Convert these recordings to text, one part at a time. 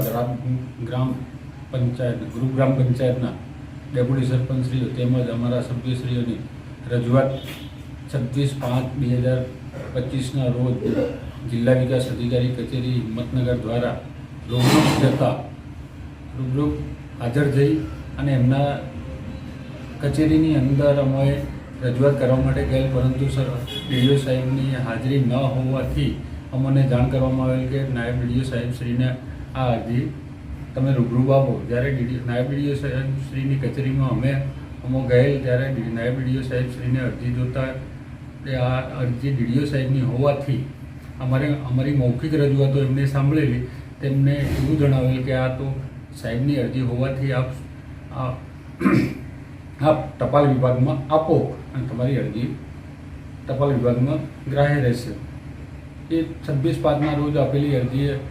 ગ્રામ ગ્રામ પંચાયત ગ્રામ પંચાયતના ડેપ્યુટી સરપંચશ્રીઓ તેમજ અમારા સભ્યશ્રીઓની રજૂઆત છવ્વીસ પાંચ બે હજાર પચીસના રોજ જિલ્લા વિકાસ અધિકારી કચેરી હિંમતનગર દ્વારા રૂબરૂ જતા રૂબરૂ હાજર થઈ અને એમના કચેરીની અંદર અમે રજૂઆત કરવા માટે ગયેલ, પરંતુ સર, ડીડીઓ સાહેબની હાજરી ન હોવાથી અમને જાણ કરવામાં આવેલ કે નાયબ ડીડીઓ સાહેબ શ્રીને આ અરજી તમે રૂબરૂ આપો જ્યારે ડીડી નાયબ ડીડીઓ સાહેબ શ્રીની કચેરીમાં અમે અમો ગયેલ ત્યારે નાયબ ડીડીઓ સાહેબ શ્રીને અરજી જોતા આ અરજી ડીડીઓ સાહેબની હોવાથી અમારે અમારી મૌખિક રજૂઆતો એમને સાંભળેલી. તેમને એવું જણાવેલ કે આ તો સાહેબની અરજી હોવાથી આપ આપ ટપાલ વિભાગમાં આપો અને તમારી અરજી ટપાલ વિભાગમાં ગ્રાહ્ય રહેશે. એ છવ્વીસ પાંચના રોજ આપેલી અરજીની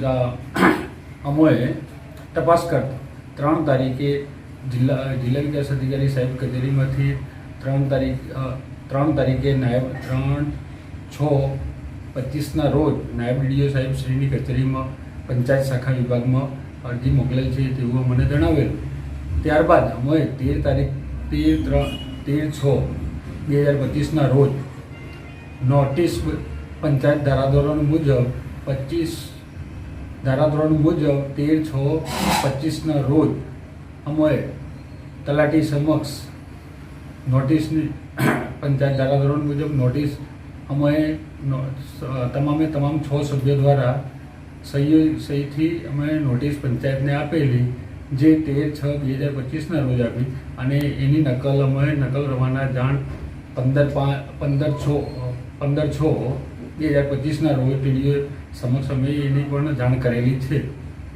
જા- અમોએ તપાસ કરતા ત્રણ તારીખે જિલ્લા જિલ્લા વિકાસ અધિકારી સાહેબ કચેરીમાંથી ત્રણ તારીખ ત્રણ તારીખે નાયબ, ત્રણ, છ, પચીસના રોજ નાયબ ડીડીઓ સાહેબ શ્રીની કચેરીમાં પંચાયત શાખા વિભાગમાં અરજી મોકલેલ છે તેવું મને જણાવેલું. ત્યારબાદ અમે તેર તારીખ, તેર, ત્રણ, તેર, છ, બે હજાર પચીસના રોજ નોટિસ પંચાયત ધારાધોરણ મુજબ પચીસ ધારાધોરણ મુજબ તેર છ પચીસના રોજ અમે તલાટી સમક્ષ નોટિસની પંચાયત ધારાધોરણ મુજબ નોટિસ અમે તમામે તમામ છ સભ્યો દ્વારા સહી, સહીથી અમે નોટિસ પંચાયતને આપેલી, જે તેર છ બે હજાર પચીસના રોજ આપી અને એની નકલ અમે નકલ રવાના જાણ પંદર પાંચ પંદર છ પંદર છ બે હજાર પચીસના રોજ પીડીઓ સમક્ષ અમે એની પણ જાણ કરેલી છે.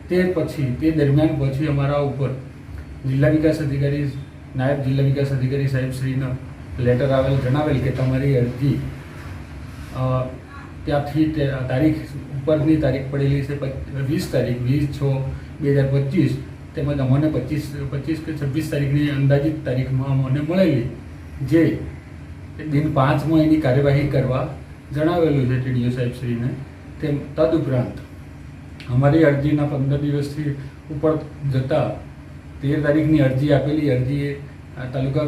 તે પછી, તે દરમિયાન પછી અમારા ઉપર જિલ્લા વિકાસ અધિકારી નાયબ જિલ્લા વિકાસ અધિકારી સાહેબ શ્રીના લેટર આવેલ, જણાવેલ કે તમારી અરજી ત્યાંથી તારીખ ઉપરની તારીખ પડેલી છે વીસ તારીખ, વીસ છ બે હજાર પચીસ, તેમજ અમને પચીસ પચીસ કે છવ્વીસ તારીખની અંદાજિત તારીખમાં અમને મળેલી, જે દિન પાંચમાં એની કાર્યવાહી કરવા જણાવેલું છે ટીડીઓ સાહેબ શ્રીને તેમ તદુપરાંત અમારી અરજીના પંદર દિવસથી ઉપર જતા તેર તારીખની અરજી આપેલી અરજીએ તાલુકા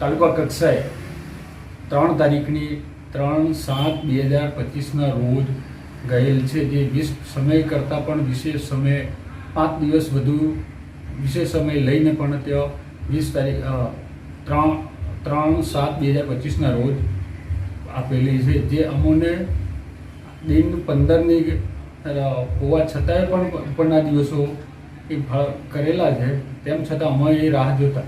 તાલુકા કક્ષાએ ત્રણ તારીખની ત્રણ સાત બે હજાર પચીસના રોજ ગયેલ છે, જે વીસ સમય કરતાં પણ વિશેષ સમય, પાંચ દિવસ વધુ વિશેષ સમય લઈને પણ તેઓ વીસ તારીખ ત્રણ ત્રણ સાત બે હજાર પચીસના રોજ આપેલી છે, જે અમોને દિન પંદરની હોવા છતાંય પણ ઉપરના દિવસો એ કરેલા છે. તેમ છતાં અમે એ રાહ જોતા.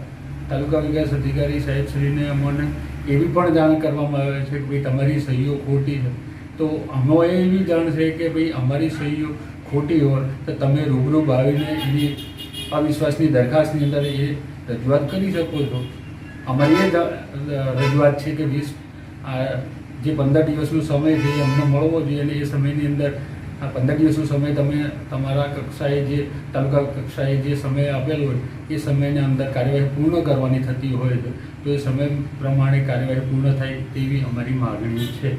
તાલુકા વિકાસ અધિકારી સાહેબ શ્રીને અમને એવી પણ જાણ કરવામાં આવે છે કે ભાઈ તમારી સહીઓ ખોટી છે. તો અમો એવી જાણ છે કે ભાઈ અમારી સહીઓ ખોટી હોય તો તમે રૂબરૂ ભાવીને એની અવિશ્વાસની દરખાસ્તની અંદર એ રજૂઆત કરી શકો છો. અમારી એ રજૂઆત છે કે વીસ આ જે પંદર દિવસનો સમય છે અમને મળવો જોઈએ અને એ સમયની અંદર આ પંદર દિવસનો સમય તમે તમારા કક્ષાએ જે, તાલુકા કક્ષાએ જે સમય આપેલો હોય, એ સમયની અંદર કાર્યવાહી પૂર્ણ કરવાની થતી હોય તો એ સમય પ્રમાણે કાર્યવાહી પૂર્ણ થાય તેવી અમારી માગણી છે.